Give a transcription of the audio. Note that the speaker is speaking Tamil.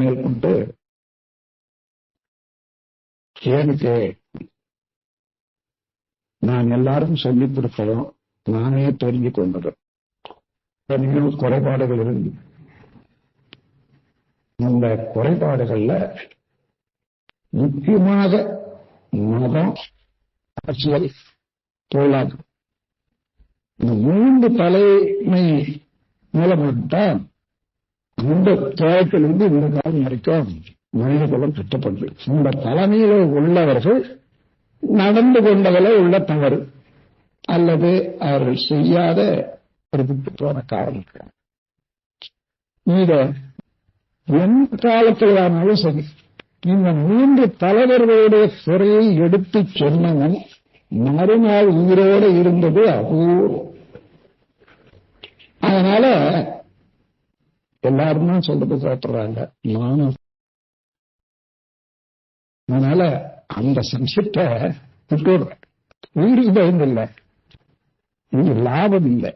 மேற்கொண்டு எனக்கு நான் எல்லாரும் சொல்லி கொடுப்பதும் நானே தெரிஞ்சு கொண்டதும் எத்தனையோ குறைபாடுகள் இருந்து அந்த குறைபாடுகள்ல முக்கியமாக மதம் அரசியல் பொருளாதாரம் இந்த மூன்று தலைமை மூலமாகத்தான் அந்த காலத்திலிருந்து இந்த காலம் வரைக்கும் மனித குலம் திட்டப்படுது இந்த தலைமையில உள்ளவர்கள் நடந்து கொண்டதில் உள்ள தவறு. அல்லது அவர்கள் செய்யாத ஒரு விட்டு போன காரணம் இத எந்த காலத்தில் ஆனாலும் சரி இந்த மூன்று தலைவர்களுடைய சிறையை எடுத்து சொன்னவன் மறுநாள் உயிரோடு இருந்தது அபூர்வம். அதனால எல்லாரும் தான் சொல்றது சாப்பிடுறாங்க நானும் அதனால அந்த சப்ஜெக்ட விட்டுடுறேன். உயிருக்கு பயந்து இல்லை. இங்க லாபம் இல்லை.